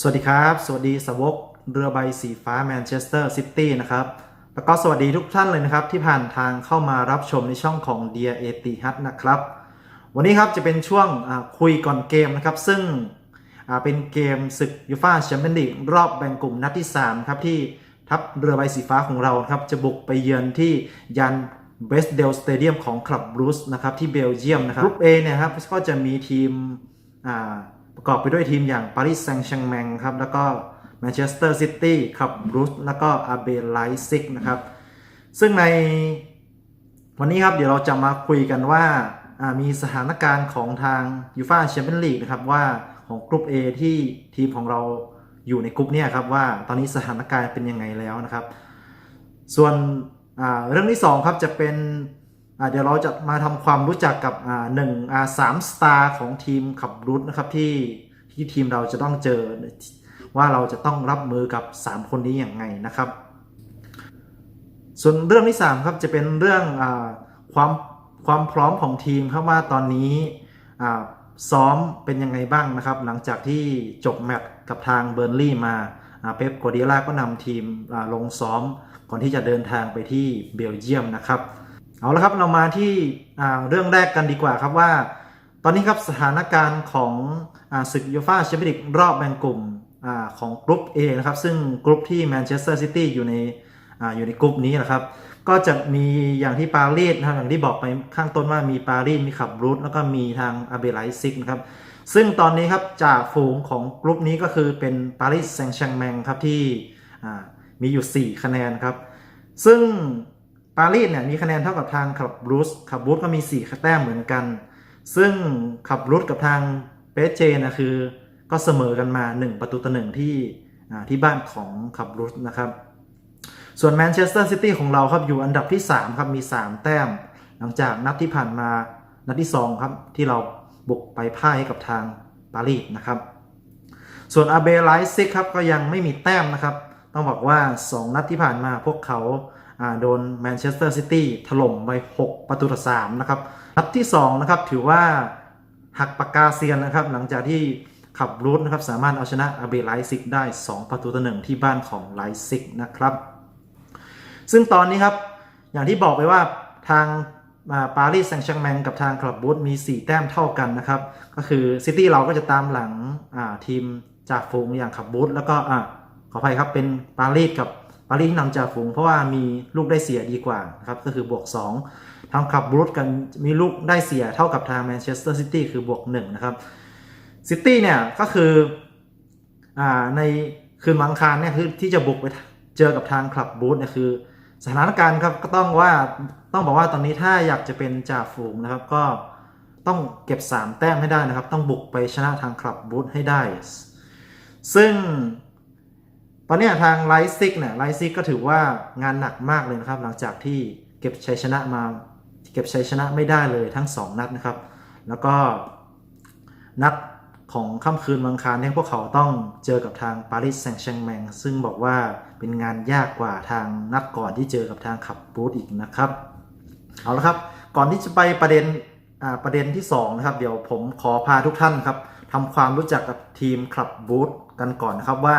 สวัสดีครับ สวัสดีสวกเรือใบสีฟ้าแมนเชสเตอร์ซิตี้นะครับ แล้วก็สวัสดีทุกท่านเลยนะครับ ที่ผ่านทางเข้ามารับชมในช่องของ Dear a t h นะครับ วันนี้ครับจะเป็นช่วงคุยก่อนเกมนะครับ ซึ่งเป็นเกมศึกยูฟ่าแชมเปี้ยนลีกรอบแบ่งกลุ่มนัดที่ 3 ครับที่ทัพเรือใบสีฟ้าของเราครับจะบุกไปเยือนที่ยันเบสเดลสเตเดียมของคลับบรูซนะครับที่เบลเยียมนะครับกรุ๊ป A เนี่ยครับก็จะมีทีมอ่า ประกอบไปด้วยทีมอย่างปารีสแซงต์แชงแมงครับ แล้วก็แมนเชสเตอร์ซิตี้ครับบรูซแล้วก็อาเบไลซิกนะครับ ซึ่งในวันนี้ครับเดี๋ยวเราจะมาคุยกันว่ามีสถานการณ์ของทางยูฟ a าแชมเปี้ยนลีกนะครับว่าของกลุ่ม A ที่ทีมของเราอยู่ในกลุ่มนี้ครับว่าตอนนี้สถานการณ์เป็นยังไงแล้วนะครับ ส่วนเรื่องที่2ครับจะเป็น เดี๋ยวเราจะมาทำความรู้จักกับหนึ่งสามสตาร์ของทีมขับรุดนะครับที่ที่ทีมเราจะต้องเจอว่าเราจะต้องรับมือกับ 3 คนนี้อย่างไงนะครับ ส่วนเรื่องที่ 3 ครับจะเป็นเรื่องอความความพร้อมของทีมครับว่าตอนนี้ซ้อมเป็นยังไงบ้างนะครับ หลังจากที่จบแมตช์กับทางเบอร์นลี่มาเป๊ปโกวาร์ดิโอลาก็นำทีมลงซ้อมก่อนที่จะเดินทางไปที่เบลเยียมนะครับ เอาละครับเรามาที่เรื่องแรกกันดีกว่าครับว่า ตอนนี้ครับสถานการณ์ของศึกยูฟ่าแชมเปี้ยนลีกรอบแบ่งกลุ่มอของกรุ๊ป A นะครับซึ่งกรุ๊ปที่แมนเชสเตอร์ซิตี้อยู่ในออยู่ในกรุ๊ปนี้นะครับ ก็จะมีอย่างที่ปารีสนะครับอย่างที่บอกไปข้างต้นว่ามีปารีสมีขับรูทแล้วก็มีทางอาเบไลซิกนะครับซึ่งตอนนี้ครับจากฝูงของกรุ๊ปนี้ก็คือเป็นปารีสแซงต์แชงแมงครับที่มีอยู่ 4 คะแนนครับ ซึ่ง ปารีสเนี่ยมีคะแนนเท่ากับทางขับรูสขับรูสก็มี4แต้มเหมือนกัน ซึ่งขับรูสกับทางเปเจนะคือ ก็เสมอกันมา 1 ประตูต่อหนึ่งที่ที่บ้านของขับรูสนะครับ ส่วนแมนเชสเตอร์ซิตี้ของเราครับอยู่อันดับที่ 3 ครับมี 3 แต้ม หลังจากนัดที่ผ่านมานัดที่ 2 ครับ ที่เราบุกไปพ่ายให้กับทางปารีสนะครับ ส่วนอาเบไลซิกครับก็ยังไม่มีแต้มนะครับ ต้องบอกว่า 2 นัดที่ผ่านมาพวกเขา โดนแมนเชสเตอร์ซิตี้ถล่มไป 6 ประตูต่อ3นะครับนัดที่2นะครับถือว่าหักปากกาเซียนนะครับ หลังจากที่ขับรูทนะครับสามารถเอาชนะอาเบไลซิกได้ 2 ประตูต่อหนึ่งที่บ้านของไลซิกนะครับ ซึ่งตอนนี้ครับ อย่างที่บอกไปว่าทางปารีสแซงต์แชงแมงกับทางคลับบูธมี 4 แต้มเท่ากันนะครับ ก็คือซิตี้เราก็จะตามหลังทีมจากฝูงอย่างคลับบูธแล้วก็อขออภัยครับเป็นปารีสกับ ปารีสที่นำจาฝูงเพราะว่ามีลูกได้เสียดีกว่านะครับก็คือบวก 2ทางคลับบูธกันมีลูกได้เสียเท่ากับทางแมนเชสเตอร์ซิตี้คือบวก1นะครับซิตี้เนี่ยก็คืออ่าในคืนวันอังคารเนี่ยคือที่จะบุกไปเจอกับทางคลับบูธเนี่ยคือสถานการณ์ครับก็ต้องว่าต้องบอกว่าตอนนี้ถ้าอยากจะเป็นจ่าฝูงนะครับก็ต้องเก็บ 3 แต้มให้ได้นะครับ ต้องบุกไปชนะทางคลับบูธให้ได้ ซึ่ง ตอนนี้ทางไลซิกเนี่ยไลซิกก็ถือว่างานหนักมากเลยนะครับ หลังจากที่เก็บชัยชนะมาเก็บชัยชนะไม่ได้เลยทั้ง 2 นัดนะครับ แล้วก็นัดของค่ำคืนวังคารเนี่พวกเขาต้องเจอกับทางปารีสแซงต์แชงแมงซึ่งบอกว่าเป็นงานยากกว่าทางนัดก่อนที่เจอกับทางขับบูธอีกนะครับ เอาละครับ ก่อนที่จะไปประเด็นประเด็นที่2นะครับเดี๋ยวผมขอพาทุกท่านครับทำความรู้จักกับทีมคลับบูธกันก่อนนะครับว่า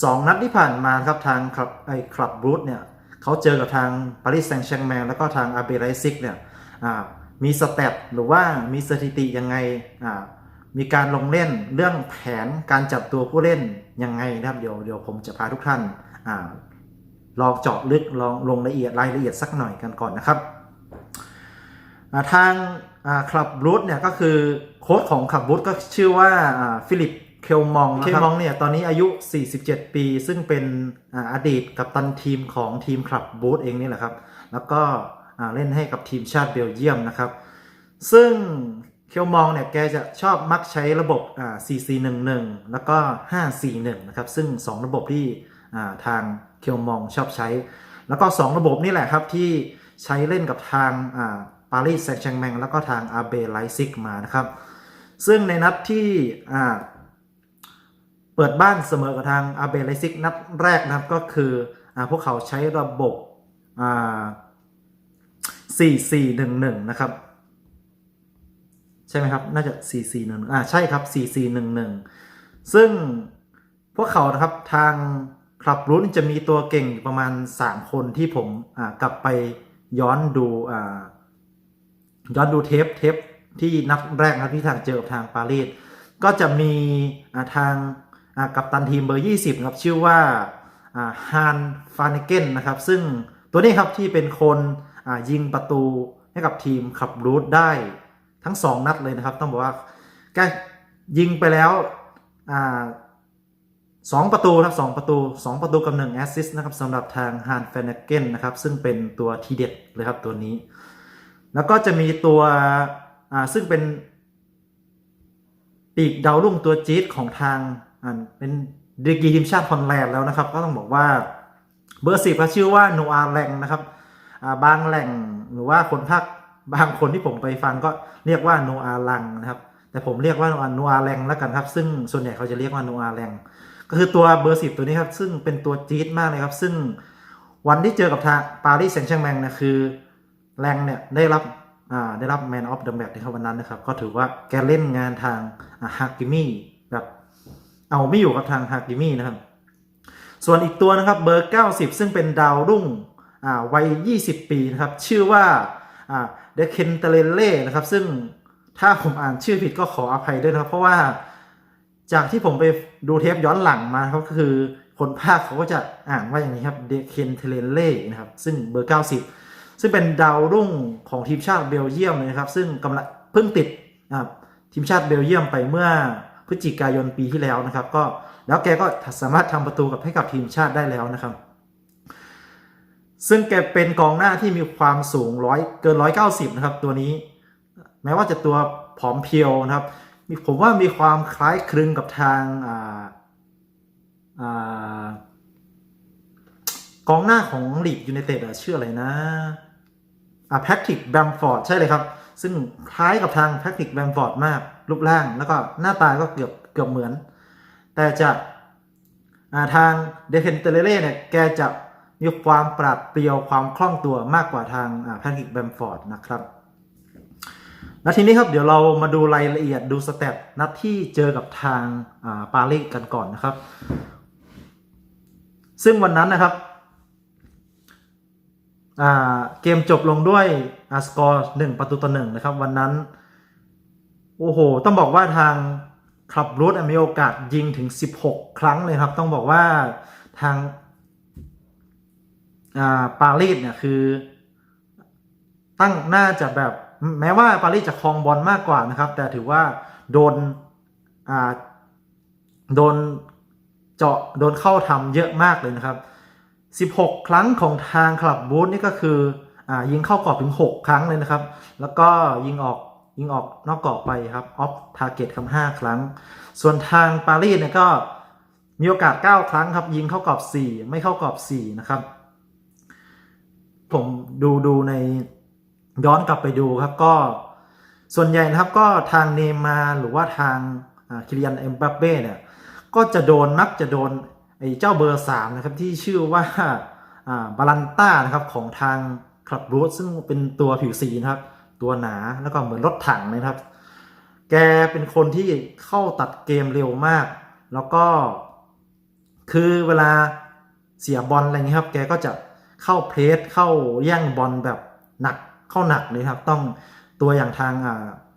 2นัดที่ผ่านมาครับทางคลับไอ้คลับบูธเนี่ยเขาเจอกับทางปารีสแซงต์แชงแมงแล้วก็ทางอาเบไรซิกเนี่ยมีสเตตหรือว่ามีสถิติยังไงมีการลงเล่นเรื่องแผนการจับตัวผู้เล่นยังไงนะครับเดี๋ยวเดี๋ยวผมจะพาทุกท่านอลองเจาะลึกลองลงละเอียดรายละเอียดสักหน่อยกันก่อนนะครับทางคลับบูธเนี่ยก็คือโค้ชของคลับบูธก็ชื่อว่าฟิลิป เคลมองเคลมองเนี่ยตอนนี้อายุ 47 ปี ซึ่งเป็นอดีตกัปตันทีมของทีมคลับบูธเองนี่แหละครับ แล้วก็เล่นให้กับทีมชาติเบลเยียมนะครับ ซึ่งเคียวมองเนี่ยแกจะชอบมักใช้ระบบอ่า4411 แล้วก็ 541 นะครับ ซึ่ง 2 ระบบที่ทางเคียวมองชอบใช้ แล้วก็ 2 ระบบนี่แหละครับที่ใช้เล่นกับทางาปารีสแซงต์แชงแมงแล้วก็ทางอาเบไลซิกมานะครับ ซึ่งในนัดที่อ่า เปิดบ้านเสมอกับทางอาเบไลซิกนัดแรกนะครับก็คืออพวกเขาใช้ระบบ4411 นะครับ ใช่ไหมครับ น่าจะ 4411 อ่าใช่ครับ 4411 ซึ่งพวกเขานะครับทางคลับรุ่นจะมีตัวเก่งประมาณ 3 คนที่ผมกลับไปย้อนดูย้อนดูเทปเทปที่นัดแรกนะที่ทางเจอกับทางปารีสก็จะมีทาง กัปตันทีมเบอร์ 20ครับชื่อว่าฮานฟานเกนนะครับซึ่งตัวนี้ครับที่เป็นคนยิงประตูให้กับทีมขับรูทได้ทั้ง 2 นัดเลยนะครับ ต้องบอกว่าแกยิงไปแล้วอสองประตูนะครับสองประตูสองประตูกับหนดแอสซิสต์นะครับสำหรับทางฮานแฟนเกนนะครับซึ่งเป็นตัวทีเด็ดเลยครับตัวนี้ แล้วก็จะมีตัวซึ่งเป็นปีกดาวรุ่งตัวจี๊ดของทาง เป็นดีกีทีมชาติฮอลแลนด์แล้วนะครับ ก็ต้องบอกว่าเบอร์สิบชื่อว่าโนอาแรงนะครับบางแหล่งหรือว่าคนภาคบางคนที่ผมไปฟังก็เรียกว่าโนอาลังนะครับ แต่ผมเรียกว่าโนอาแรงแล้วกันครับ ซึ่งส่วนใหญ่เขาจะเรียกว่าโนอาแรงก็คือตัวเบอร์สิบตัวนี้ครับ ซึ่งเป็นตัวจี๊ดมากเลยครับ ซึ่งวันที่เจอกับทางปารีสแซงต์แชร์แมงเนี่ยคือแรงเนี่ยได้รับได้รับแมนออฟเดอะแมตช์ในวันนั้นนะครับ ก็ถือว่าแกเล่นงานทางฮากิมี่ เอาไม่อยู่กับทางฮากิมี่นะครับ ส่วนอีกตัวนะครับเบอร์ 90 ซึ่งเป็นดาวรุ่งอ่าวัย 20 ปีนะครับ ชื่อว่าอ่าเดเคนเตเลเล่นะครับ ซึ่งถ้าผมอ่านชื่อผิดก็ขออภัยด้วยนะครับ เพราะว่าจากที่ผมไปดูเทปย้อนหลังมาครับก็คือคนภาคเขาก็จะอ่านว่าอย่างนี้ครับเดเคนเทเลเล่นะครับ ซึ่งเบอร์ 90 ซึ่งเป็นดาวรุ่งของทีมชาติเบลเยียมเลยนะครับ ซึ่งกำลังเพิ่งติดอ่าทีมชาติเบลเยียมไปเมื่อ พฤศจิกายนปีที่แล้วนะครับ ก็แล้วแกก็สามารถทำประตูกับให้กับทีมชาติได้แล้วนะครับ ซึ่งแกเป็นกองหน้าที่มีความสูงร้อยเกิน190นะครับ ตัวนี้ แม้ว่าจะตัวผอมเพรียวนะครับ ผมว่ามีความคล้ายคลึงกับทางอ่าอ่ากองหน้าของลีดยูไนเต็ดอะชื่ออะไรนะอ่าแพทริกแบมฟอร์ดใช่เลยครับ ซึ่งคล้ายกับทางแพทริกแบมฟอร์ดมาก รูปร่างแล้วก็หน้าตาก็เกือบเกือบเหมือน แต่จะาทางเดเคนเตเลเล่เนี่ยแกจะมีความปราดเปรียวความคล่องตัวมากกว่าทางแพทริกแบมฟอร์ดนะครับแล้วทีนี้ครับเดี๋ยวเรามาดูรายละเอียดดูสเตตนัดที่เจอกับทางปารีสกันก่อนนะครับ ซึ่งวันนั้นนะครับเกมจบลงด้วยสกอร์หนึ่งประตูต่อหนึ่งนะครับ วันนั้น โอ้โห ต้องบอกว่าทางคลับรูทมีโอกาสยิงถึง 16 ครั้งเลยครับ ต้องบอกว่าทางปารีสเนี่ยคือ ตั้งน่าจะแบบแม้ว่าปารีสจะครองบอลมากกว่านะครับ แต่ถือว่าโดนโดนเจาะโดนเข้าทำเยอะมากเลยนะครับ 16 ครั้งของทางคลับบูธนี่ก็คืออยิงเข้ากรอบถึง 6 ครั้งเลยนะครับ แล้วก็ยิงออก ยิงออกนอกกรอบไปครับออฟทาร์เก็ตคำ5ครั้ง ส่วนทางปารีสเนี่ยก็มีโอกาส 9 ครั้งครับ ยิงเข้ากรอบ 4 ไม่เข้ากรอบ 4 นะครับ ผมดูดูในย้อนกลับไปดูครับก็ส่วนใหญ่นะครับก็ทางเนมาหรือว่าทางคิริยันเอ็มบัปเป้เนี่ยก็จะโดนมักจะโดนไอ้เจ้าเบอร์ 3 นะครับ ที่ชื่อว่าบาลันต้านะครับของทางคลับรูทซึ่งเป็นตัวผิวสีนะครับ ตัวหนาแล้วก็เหมือนรถถังนะครับ แกเป็นคนที่เข้าตัดเกมเร็วมาก แล้วก็คือเวลาเสียบอลอะไรเงี้ยครับ แกก็จะเข้าเพรสเข้าแย่งบอลแบบหนักเข้าหนักเลยครับ ต้องตัวอย่างทาง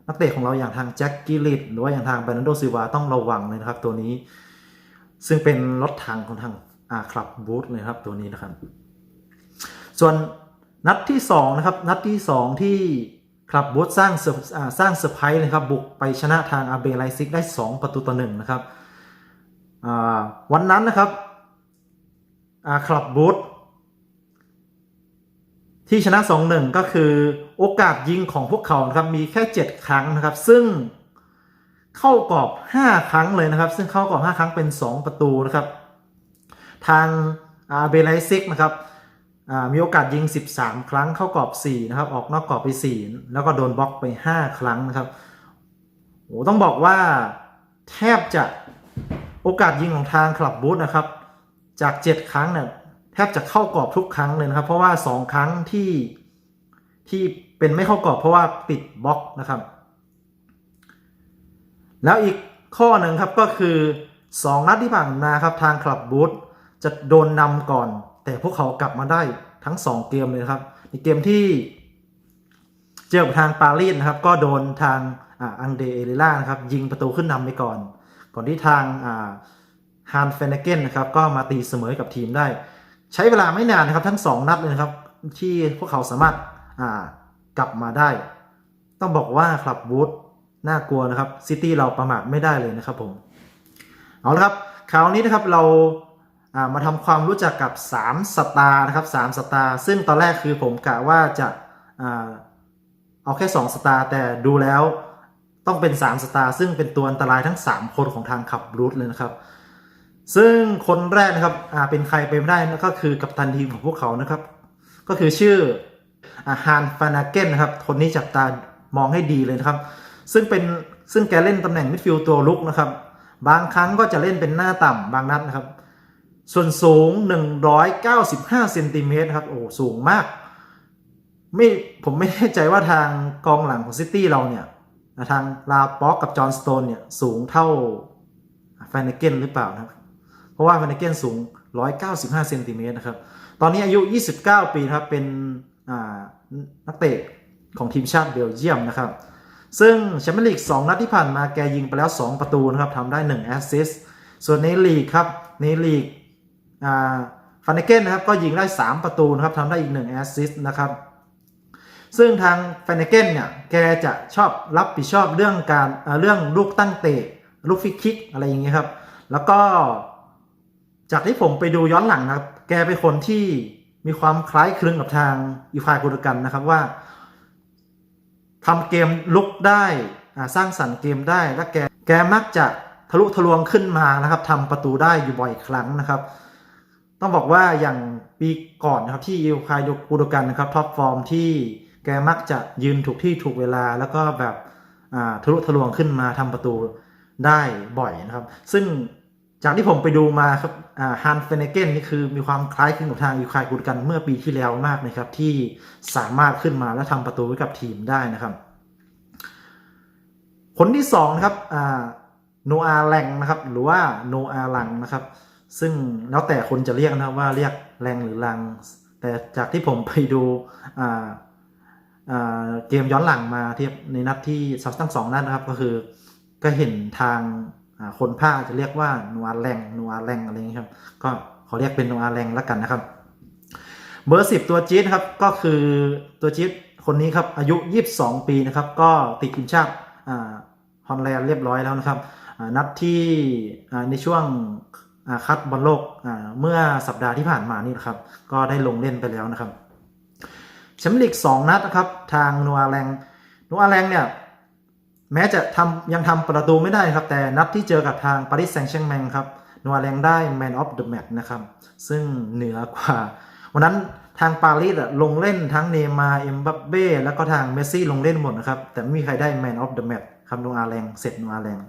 นักเตะของเราอย่างทางแจ็คกิลิตหรือว่าอย่างทางเบรนันโดซิวาต้องระวังเลยนะครับ ตัวนี้ ซึ่งเป็นรถถังของทางคลับบูธเลยครับตัวนี้นะครับ ส่วนนัดที่2นะครับนัดที่ 2 ที่ คลับบูธสร้างสร้างเซอร์ไพรส์เลยครับบุกไปชนะทางอาเบไลซิกได้ 2 ประตูต่อหนึ่งนะครับวันนั้นนะครับคลับบูธที่ชนะ 2-1 ก็คือโอกาสยิงของพวกเขานะครับมีแค่ 7 ครั้งนะครับ ซึ่งเข้ากรอบ 5 ครั้งเลยนะครับ ซึ่งเข้ากรอบ 5 ครั้งเป็น 2 ประตูนะครับ ทางอาเบไลซิกนะครับ มีโอกาสยิง 13 ครั้งเข้ากรอบ 4 นะครับ ออกนอกกรอบไป 4 แล้วก็โดนบล็อกไป 5 ครั้งนะครับโอ้ต้องบอกว่าแทบจะโอกาสยิงของทางคลับบูธนะครับ จาก 7 ครั้งเนี่ยแทบจะเข้ากรอบทุกครั้งเลยนะครับ เพราะว่า 2 ครั้งที่ที่เป็นไม่เข้ากรอบเพราะว่าปิดบล็อกนะครับ แล้วอีกข้อหนึ่งครับก็คือสองนัดที่ผ่านมาครับทางคลับบูธจะโดนนำก่อน แต่พวกเขากลับมาได้ทั้ง 2 เกมเลยครับ ในเกมที่เจอกับทางปารีสนะครับ ก็โดนทางอังเดเอเรล่านะครับ ยิงประตูขึ้นนำไปก่อน ก่อนที่ทางฮานเฟนเกนนะครับ ก็มาตีเสมอกับทีมได้ ใช้เวลาไม่นานนะครับ ทั้ง 2 นัดเลยนะครับ ที่พวกเขาสามารถกลับมาได้ ต้องบอกว่าคลับบูธน่ากลัวนะครับซิตี้เราประมาทไม่ได้เลยนะครับผม เอาละครับคราวนี้นะครับเรา มาทำความรู้จักกับ 3 สตาร์นะครับ3สตาร์ซึ่งตอนแรกคือผมกะว่าจะเอาแค่ 2 สตาร์แต่ดูแล้วต้องเป็น 3 สตาร์ซึ่งเป็นตัวอันตรายทั้ง 3 คนของทางขับรูทเลยนะครับ ซึ่งคนแรกนะครับเป็นใครไปไม่ได้นะก็คือกัปตันทีมของพวกเขานะครับ ก็คือชื่อฮานฟานาเกนนะครับคนนี้จับตามองให้ดีเลยนะครับ ซึ่งเป็นซึ่งแกเล่นตำแหน่งมิดฟิลด์ตัวลุกนะครับ บางครั้งก็จะเล่นเป็นหน้าต่ำบางนัดนะครับ ส่วนสูง 195เซนติเมตรครับ โอ้สูงมาก ไม่ผมไม่แน่ใจว่าทางกองหลังของซิตี้เราเนี่ย ทางลาป็อกกับจอห์นสโตนเนี่ย สูงเท่าแฟนเกนหรือเปล่านะครับ เพราะว่าแฟนเกนสูง 195เซนติเมตรนะครับ ตอนนี้อายุ 29 ปีครับ เป็นนักเตะของทีมชาติเบลเยียมนะครับ ซึ่งแชมเปี้ยนลีก 2 นัดที่ผ่านมาแกยิงไปแล้ว 2 ประตูนะครับทำได้ 1 แอสซิสต์ส่วนในลีกครับในลีก ฟันเนเกนนะครับก็ยิงได้ 3 ประตูนะครับทำได้อีก1แอสซิสต์นะครับ ซึ่งทางฟันเนเกนเนี่ยแกจะชอบรับผิดชอบเรื่องการเรื่องลูกตั้งเตะลูกฟิกคิกอะไรอย่างเงี้ยครับ แล้วก็จากที่ผมไปดูย้อนหลังนะครับ แกเป็นคนที่มีความคล้ายคลึงกับทางยูฟายกุลกันนะครับว่าทำเกมลุกได้สร้างสรรค์เกมได้และแกแกมักจะทะลุทะลวงขึ้นมานะครับทำประตูได้อยู่บ่อยครั้งนะครับ ต้องบอกว่าอย่างปีก่อนนะครับที่ยูคายกูโดกันนะครับท็อปฟอร์มที่แกมักจะยืนถูกที่ถูกเวลา แล้วก็แบบทะลุทะลวงขึ้นมาทำประตูได้บ่อยนะครับ ซึ่งจากที่ผมไปดูมาครับฮันเฟเนเกนนี่คือมีความคล้ายคลึงกับทางยูคายกูดกันเมื่อปีที่แล้วมากนะครับ ที่สามารถขึ้นมาและทำประตูไว้กับทีมได้นะครับ คนที่สองนะครับโนอาแรงนะครับ หรือว่าโนอาลังนะครับ ซึ่งแล้วแต่คนจะเรียกนะครับว่าเรียกแรงหรือลัง แต่จากที่ผมไปดูเกมย้อนหลังมาเทียบในนัดที่ทั้งสองนัดนะครับ ก็คือก็เห็นทางคนภาคจะเรียกว่านัวแรงนัวแรงอะไรอย่างนี้ครับ ก็ขอเรียกเป็นนัวแรงแล้วกันนะครับ เบอร์สิบตัวจี๊ดครับก็คือตัวจี๊ดคนนี้ครับอายุ 22 ปีนะครับ ก็ติดทีมชาติฮอลแลนด์เรียบร้อยแล้วนะครับนัดที่ในช่วง คัดบอลโลกเมื่อสัปดาห์ที่ผ่านมานี่นะครับ ก็ได้ลงเล่นไปแล้วนะครับแชมเปี้ยนลีก2นัดนะครับ ทางนัวแรงนัวแรงเนี่ยแม้จะทำยังทำประตูไม่ได้ครับ แต่นัดที่เจอกับทางปารีสแซงต์แชร์แมงครับนัวแรงได้ Man of the Match นะครับ ซึ่งเหนือกว่า วันนั้นทางปารีสลงเล่นทั้งเนมาเอ็มบัปเบ้แล้วก็ทางเมสซี่ลงเล่นหมดนะครับ แต่ไม่มีใครได้ Man of the Match ครับนัวแรงเสร็จนัวแรง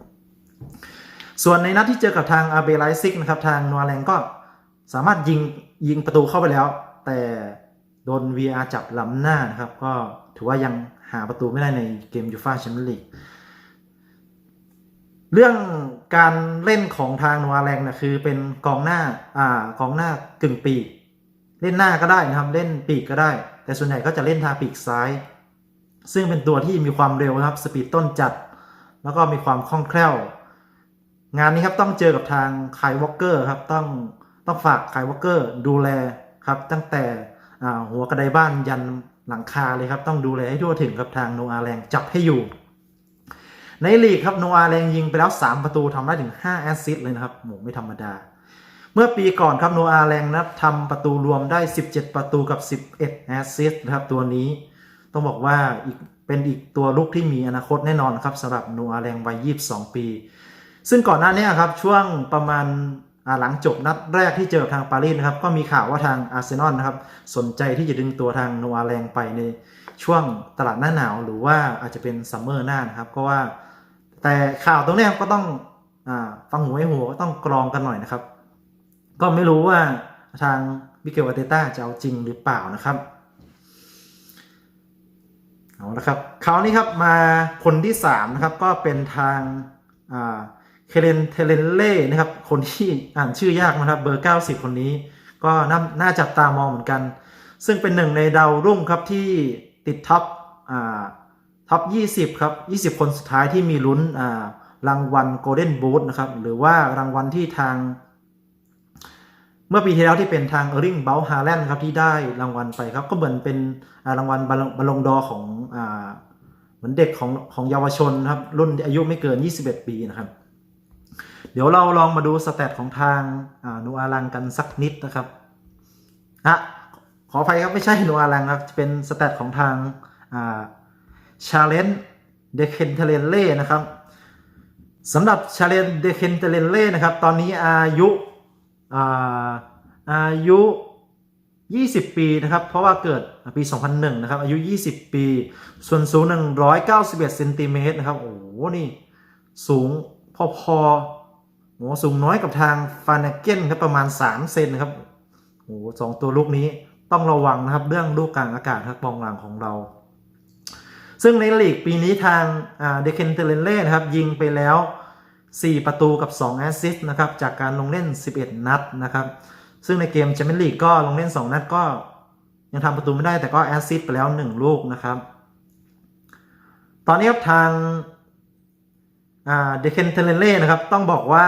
ส่วนในนัดที่เจอกับทางอาเบไลซิกนะครับทางนัวแรงก็สามารถยิงยิงประตูเข้าไปแล้ว แต่โดน VR จับล้ำหน้านะครับ ก็ถือว่ายังหาประตูไม่ได้ในเกมยูฟ่าแชมเปี้ยนลีกเรื่องการเล่นของทางนัวแรงนะคือเป็นกองหน้าอ่ากองหน้ากึ่งปีก เล่นหน้าก็ได้นะครับเล่นปีกก็ได้ แต่ส่วนใหญ่ก็จะเล่นทางปีกซ้าย ซึ่งเป็นตัวที่มีความเร็วนะครับสปีดต้นจัด แล้วก็มีความคล่องแคล่ว งานนี้ครับต้องเจอกับทางไคลวอลเกอร์ครับต้องต้องฝากไคลวอลเกอร์ดูแลครับตั้งแต่หัวกระไดบ้านยันหลังคาเลยครับต้องดูแลให้ทั่วถึงครับทางโนอาแรงจับให้อยู่ ในลีกครับโนอาแรงยิงไปแล้ว 3 ประตูทำได้ถึง 5 แอสซิสต์เลยนะครับโหไม่ธรรมดา เมื่อปีก่อนครับโนอาแรงนะทำประตูรวมได้ 17 ประตูกับ 11 แอสซิสต์นะครับตัวนี้ต้องบอกว่าอีกเป็นอีกตัวลูกที่มีอนาคตแน่นอนครับสำหรับโนอาแรงวัย 22 ปี ซึ่งก่อนหน้านี้ครับช่วงประมาณหลังจบนัดแรกที่เจอทางปารีสนะครับก็มีข่าวว่าทางอาร์เซนอลนะครับสนใจที่จะดึงตัวทางโนอาแรงไปในช่วงตลาดหน้าหนาว หรือว่าอาจจะเป็นซัมเมอร์หน้านะครับก็ว่า แต่ข่าวตรงนี้ก็ต้องอฟังหูไว้หูก็ต้องกรองกันหน่อยนะครับ ก็ไม่รู้ว่าทางมิเกลอาเตต้าจะเอาจริงหรือเปล่านะครับเอาละครับคราวนี้ครับมาคนที่3นะครับก็เป็นทาง เคเลนเทเลนเล่นะครับ คนที่อ่านชื่อยากนะครับ เบอร์ 90 คนนี้ ก็น่านาจับตามองเหมือนกัน ซึ่งเป็นหนึ่งในดาวรุ่งครับที่ติดท็อปอ่าท็อป 20 ครับ 20 คนสุดท้ายที่มีลุ้นอ่ารางวัลโกลเด้นบูธนะครับ หรือว่ารางวัลที่ทาง เมื่อปีที่แล้วที่เป็นทางเออริงเบลฮาแลนด์ครับที่ได้รางวัลไปครับ ก็เหมือนเป็นรางวัลบอลบอลงดอร์ของอเหมือนเด็กของของเยาวชนครับ รุ่นอายุไม่เกิน 21 ปีนะครับ เดี๋ยวเราลองมาดูสแตทของทางนูอาลังกันสักนิดนะครับอะขออภัยครับไม่ใช่นูอาลังครับเป็นสแตทของทางชาเลนเดเคนเทเลเล่นะครับสำหรับชาเลนเดเคนเทเลเล่นะครับ ตอนนี้อายุอาอายุ 20 ปีนะครับ เพราะว่าเกิดปี 2001 นะครับ อายุ 20 ปี ส่วนสูง 191เซนติเมตรนะครับ โอ้โห นี่ สูง พอๆโอ้สูงน้อยกับทางฟานเกนครับประมาณ 3 เซนนะครับโอ้โหสองตัวลูกนี้ต้องระวังนะครับเรื่องลูกกลางอากาศครับกองหลังของเรา ซึ่งในลีกปีนี้ทางเดเคนเทเลเล่นะครับยิงไปแล้ว 4 ประตูกับ 2 แอสซิสต์นะครับจากการลงเล่น 11 นัดนะครับซึ่งในเกมแชมเปี้ยนลีกก็ลงเล่น 2 นัดก็ยังทำประตูไม่ได้แต่ก็แอสซิสต์ไปแล้ว 1 ลูกนะครับ ตอนนี้ครับทาง เดเคนเทเลเล่นะครับ ต้องบอกว่า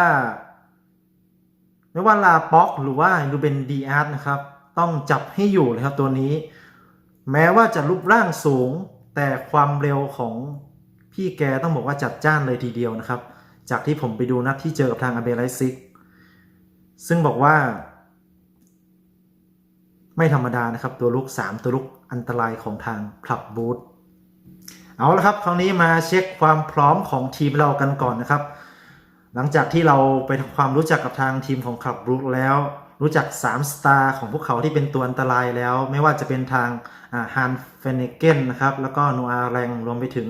ไม่ว่าลาป็อกหรือว่าลูเบนดีอาร์ตนะครับ ต้องจับให้อยู่เลยครับตัวนี้ แม้ว่าจะรูปร่างสูง แต่ความเร็วของพี่แกต้องบอกว่าจัดจ้านเลยทีเดียวนะครับ จากที่ผมไปดูนัดที่เจอกับทางอเบไลซิก ซึ่งบอกว่า ไม่ธรรมดานะครับ ตัวลุก 3 ตัวลุกอันตรายของทางคลับบูธ เอาละครับคราวนี้มาเช็คความพร้อมของทีมเรากันก่อนนะครับ หลังจากที่เราไปทำความรู้จักกับทางทีมของคลับบูธแล้ว รู้จัก 3 สตาร์ของพวกเขาที่เป็นตัวอันตรายแล้ว ไม่ว่าจะเป็นทางฮันเฟเนเกนนะครับ แล้วก็นูอาแรงรวมไปถึง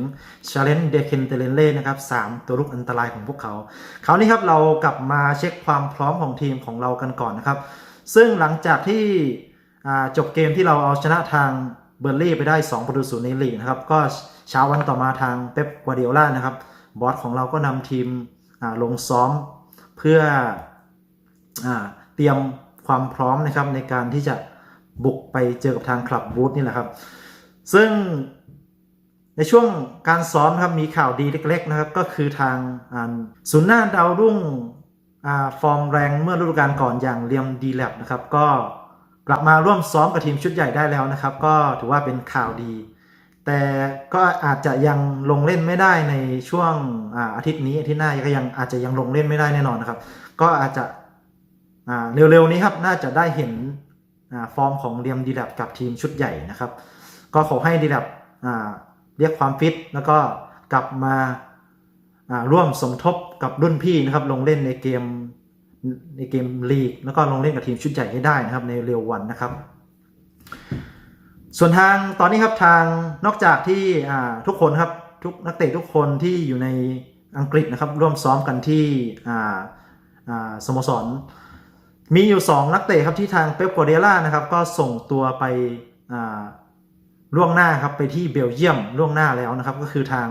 ชาเลนเดเคนเตเลเล่นะครับ3ตัวลุกอันตรายของพวกเขาคราวนี้ครับเรากลับมาเช็คความพร้อมของทีมของเรากันก่อนนะครับ ซึ่งหลังจากที่จบเกมที่เราเอาชนะทาง เบอร์ลี่ไปได้2ประตูศูนย์ในลีกนะครับ ก็เช้าวันต่อมาทางเป๊ปกัวเดียล่านะครับ บอสของเราก็นำทีมลงซ้อมเพื่ออเตรียมความพร้อมนะครับในการที่จะบุกไปเจอกับทางคลับบูธนี่แหละครับ ซึ่งในช่วงการซ้อมครับมีข่าวดีเล็ก ๆ นะครับ ก็คือทางศูนย์หน้าดาวรุ่งฟอร์มแรงเมื่อฤดูกาลก่อนอย่างเลียมดีแลบนะครับ ก็ กลับมาร่วมซ้อมกับทีมชุดใหญ่ได้แล้วนะครับ ก็ถือว่าเป็นข่าวดี แต่ก็อาจจะยังลงเล่นไม่ได้ในช่วงอาทิตย์นี้อาทิตย์หน้าก็ยังอาจจะยังลงเล่นไม่ได้แน่นอนนะครับ ก็อาจจะเร็วๆนี้ครับน่าจะได้เห็นฟอร์มของเรียมดีแลบกับทีมชุดใหญ่นะครับ ก็ขอให้ดีแลบเรียกความฟิตแล้วก็กลับมาร่วมสมทบกับรุ่นพี่นะครับ ลงเล่นในเกม ในเกมลีกแล้วก็ลงเล่นกับทีมชุดใหญ่ให้ได้นะครับในเร็ววันนะครับ ส่วนทางตอนนี้ครับทางนอกจากที่ทุกคนครับทุกนักเตะทุกคนที่อยู่ในอังกฤษนะครับร่วมซ้อมกันที่สโมสร มีอยู่ 2 นักเตะครับที่ทางเป๊ปกัวเดล่านะครับก็ส่งตัวไปล่วงหน้าครับไปที่เบลเยียมล่วงหน้าแล้วนะครับ ก็คือทาง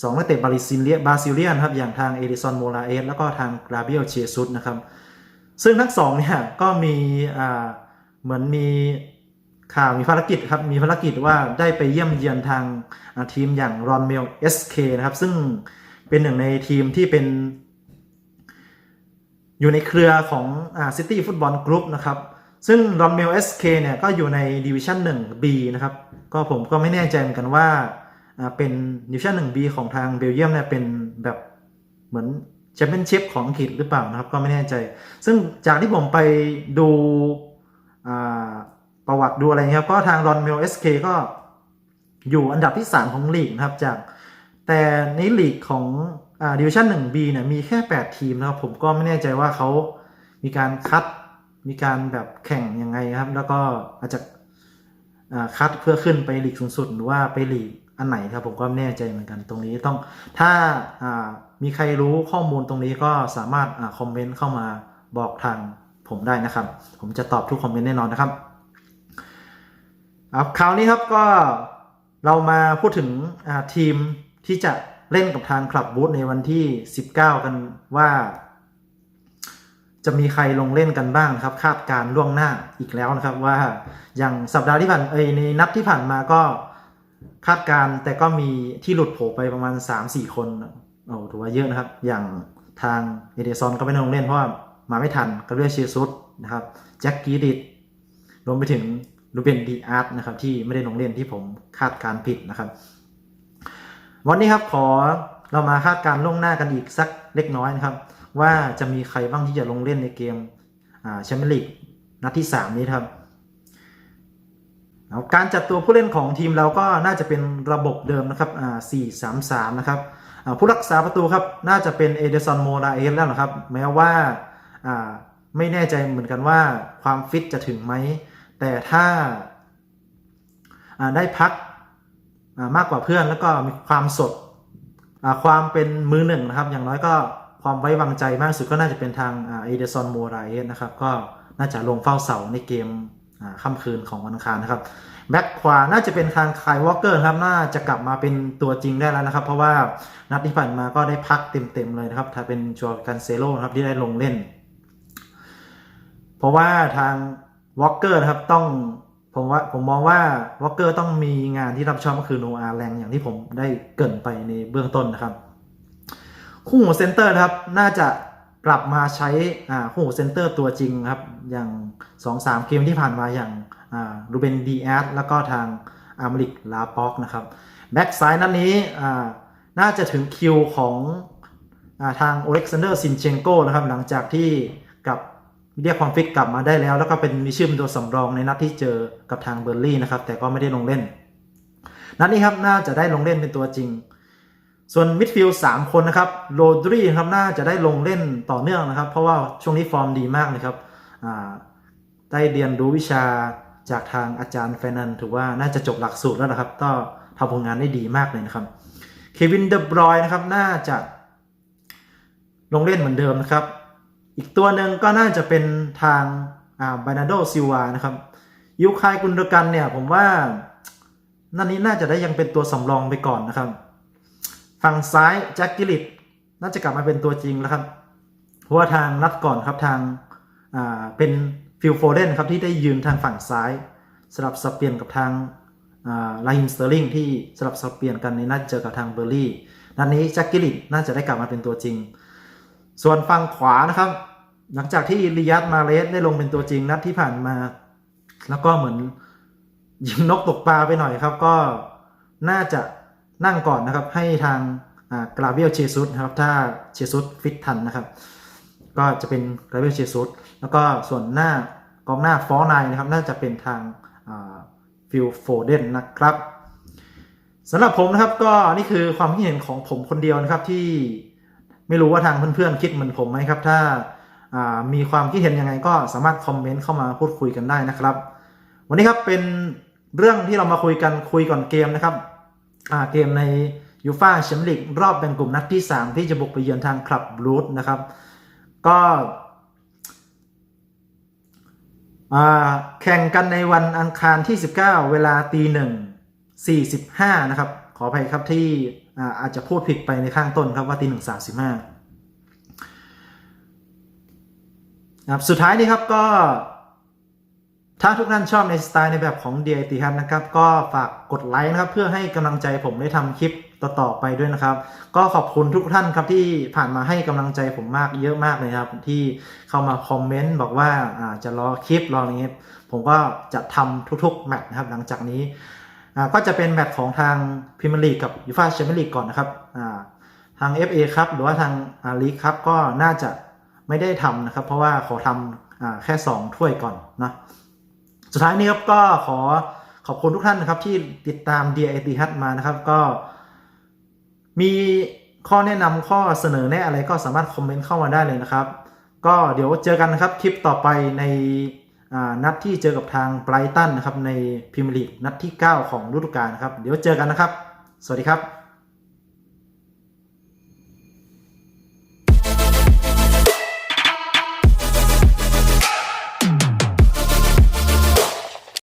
2นักเตะบาริซิเลียบาซิเลียนครับอย่างทางเอดิซอนโมราเอสแล้วก็ทางกราเบียลเชซุสนะครับ ซึ่งทั้งสองเนี่ยก็มีเหมือนมีข่าวมีภารกิจครับมีภารกิจว่าได้ไปเยี่ยมเยือนทางทีมอย่างรอนเมล SK นะครับ ซึ่งเป็นหนึ่งในทีมที่เป็น อยู่ในเครือของซิตี้ฟุตบอลกรุ๊ปนะครับ ซึ่งรอนเมล SK เนี่ยก็อยู่ในดิวิชั่น 1B นะครับ ก็ผมก็ไม่แน่ใจเหมือนกันว่า เป็นดิวิชั่น 1B ของทางเบลเยียมเนี่ยเป็นแบบเหมือนแชมเปี้ยนชิพของอังกฤษหรือเปล่านะครับก็ไม่แน่ใจ ซึ่งจากที่ผมไปดูประวัติดูอะไรครับก็ทางรอนเมล SK ก็อยู่อันดับที่ 3 ของลีกนะครับจากแต่ในลีกของดิวิชั่น 1B เนี่ยมีแค่ 8 ทีมนะครับผมก็ไม่แน่ใจว่าเขามีการคัดมีการแบบแข่งยังไงครับ แล้วก็อาจจะคัดเพื่อขึ้นไปลีกสูงสุดหรือว่าไปลีก อันไหนครับผมก็ไม่แน่ใจเหมือนกันตรงนี้ต้องถ้ามีใครรู้ข้อมูลตรงนี้ก็สามารถคอมเมนต์เข้ามาบอกทางผมได้นะครับ ผมจะตอบทุกคอมเมนต์แน่นอนนะครับคราวนี้ครับก็เรามาพูดถึงทีมที่จะเล่นกับทางคลับบูธในวันที่ 19 กันว่า จะมีใครลงเล่นกันบ้างครับ คาดการณ์ล่วงหน้าอีกแล้วนะครับว่าอย่างสัปดาห์ที่ผ่านเอยในนัดที่ผ่านมาก็ คาดการ์แต่ก็มีที่หลุดโผไปประมาณ 3-4 คนโอ้ถือว่าเยอะนะครับ อย่างทางเอเดซอนก็ไม่ได้ลงเล่นเพราะว่ามาไม่ทันก็เรียกเชียร์ซุดนะครับแจ็คกีดิดรวมไปถึงลูเบนดีอาร์ตนะครับที่ไม่ได้ลงเล่นที่ผมคาดการ์ผิดนะครับ วันนี้ครับขอเรามาคาดการ์ล่วงหน้ากันอีกสักเล็กน้อยนะครับ ว่าจะมีใครบ้างที่จะลงเล่นในเกมแชมเปี้ยนลีกนัดที่ 3 นี้ครับ การจัดตัวผู้เล่นของทีมเราก็น่าจะเป็นระบบเดิมนะครับอ่า4-3-3นะครับผู้รักษาประตูครับน่าจะเป็นเอเดซอนโมราเอสแล้วนะครับ แม้ว่าไม่แน่ใจเหมือนกันว่าความฟิตจะถึงไหม แต่ถ้าาได้พักามากกว่าเพื่อนแล้วก็มีความสดความเป็นมือหนึ่งนะครับ อย่างน้อยก็ความไว้วางใจมากสุดก็น่าจะเป็นทางเอเดซอนโมราเอสนะครับ ก็น่าจะลงเฝ้าเสาในเกม ค่ำคืนของวันอังคารนะครับแบ็คขวาน่าจะเป็นทางคายวอลเกอร์ครับน่าจะกลับมาเป็นตัวจริงได้แล้วนะครับ เพราะว่านัดที่ผ่านมาก็ได้พักเต็มๆเลยนะครับ ถ้าเป็นจอร์กันเซโลนะครับที่ได้ลงเล่น เพราะว่าทางวอลเกอร์ครับต้องผมว่าผมมองว่าวอลเกอร์ต้องมีงานที่รับชอบก็คือโนอาแรงอย่างที่ผมได้เกรินไปในเบื้องต้นนะครับ คู่หูเซนเตอร์นะครับ น่าจะ กลับมาใช้อ่าคู่หูเซนเตอร์ตัวจริงครับ อย่าง 2-3 เกมที่ผ่านมาอย่างอ่ารูเบนดีแอสแล้วก็ทางอาร์มริกลาป็อกนะครับแบ็กซ้ายนัดนนี้อ่าน่าจะถึงคิวของอาทางโอเล็กซานเดอร์ซินเชนโกนะครับ หลังจากที่กลับเรียกความฟิตกลับมาได้แล้ว แล้วก็เป็นมีชื่อเป็นตัวสำรองในนัดที่เจอกับทางเบอร์ลี่นะครับ แต่ก็ไม่ได้ลงเล่น นัดนี้ครับน่าจะได้ลงเล่นเป็นตัวจริง ส่วนมิดฟิลด์สามคนนะครับโรดรีครับน่าจะได้ลงเล่นต่อเนื่องนะครับ เพราะว่าช่วงนี้ฟอร์มดีมากเลยครับได้เรียนรู้วิชาจากทางอาจารย์แฟนันถือว่าน่าจะจบหลักสูตรแล้วนะครับ ก็ทำผลงานได้ดีมากเลยนะครับเควินเดบรอยนะครับน่าจะลงเล่นเหมือนเดิมนะครับ อีกตัวหนึ่งก็น่าจะเป็นทางอ่าบานาโดซิวานะครับยูคายกุนเดกันเนี่ยผมว่านั่นนี้น่าจะได้ยังเป็นตัวสำรองไปก่อนนะครับ ฝั่งซ้ายแจ็คกิลิตน่าจะกลับมาเป็นตัวจริงแล้วครับ เพราะว่าทางนัดก่อนครับทางาเป็นฟิลโฟเดนครับที่ได้ยืนทางฝั่งซ้ายสลับสับเปลี่ยนกับทางลาฮิมสเตอร์ลิงที่สลับสับเปลี่ยนกันในนัดเจอกับทางเบอร์ลี่นัดนี้แจ็คกิลิตน่าจะได้กลับมาเป็นตัวจริง ส่วนฝั่งขวานะครับ หลังจากที่ริยัตมาเลสได้ลงเป็นตัวจริงนัดที่ผ่านมา แล้วก็เหมือนยิงนกตกปลาไปหน่อยครับก็น่าจะ นั่งก่อนนะครับ ให้ทางกราเบียลเชซุสนะครับ ถ้าเชซุสฟิตทันนะครับ ก็จะเป็นกราเบียลเชซุสแล้วก็ส่วนหน้ากองหน้าฟอร์ไนนะครับ น่าจะเป็นทางฟิลโฟเดนนะครับสำหรับผมนะครับก็นี่คือความคิดเห็นของผมคนเดียวนะครับที่ไม่รู้ว่าทางเพื่อนๆคิดเหมือนผมไหมครับ ถ้ามีความคิดเห็นยังไงก็สามารถคอมเมนต์เข้ามาพูดคุยกันได้นะครับ วันนี้ครับเป็นเรื่องที่เรามาคุยกันคุยก่อนเกมนะครับ เกมในยูฟ่าแชมเปี้ยนลีกรอบแบ่งกลุ่มนัดที่ 3 ที่จะบุกไปเยือนทางคลับบลูดนะครับ ก็แข่งกันในวันอังคารที่ 19 เวลาตีหนึ่ง45นะครับ ขออภัยครับที่อาจจะพูดผิดไปในข้างต้นครับว่าตีหนึ่งสามสิบห้าครับสุดท้ายนี้ครับก็ ถ้าทุกท่านชอบในสไตล์ในแบบของเดียติฮันนะครับ ก็ฝากกดไลค์นะครับ เพื่อให้กำลังใจผมได้ทำคลิปต่อๆไปด้วยนะครับ ก็ขอบคุณทุกท่านครับที่ผ่านมาให้กำลังใจผมมากเยอะมากเลยครับ ที่เข้ามาคอมเมนต์บอกว่าอาจะรอคลิปรออะไรเงี้ยผมก็จะทำทุกๆแมตช์นะครับ หลังจากนี้ก็จะเป็นแมตช์ของทางพรีเมียร์ลีกกับยูฟ่าแชมเปี้ยนลีกก่อนนะครับทาง FA ครับหรือว่าทางลีกครับก็น่าจะไม่ได้ทำนะครับ เพราะว่าขอทำแค่ 2 ถ้วยก่อนนะ สุดท้ายนี้ครับก็ขอขอบคุณทุกท่านนะครับที่ติดตาม d ี t ฮั t มานะครับก็มีข้อแนะนำข้อเสนอแนะอะไรก็สามารถคอมเมนต์เข้ามาได้เลยนะครับ ก็เดี๋ยวเจอกันนะครับคลิปต่อไปในนัดที่เจอกับทางไบรตันนะครับในพรีเมียร์ลีกนัดที่ 9 ของฤดูกาลนะครับ เดี๋ยวเจอกันนะครับ สวัสดีครับ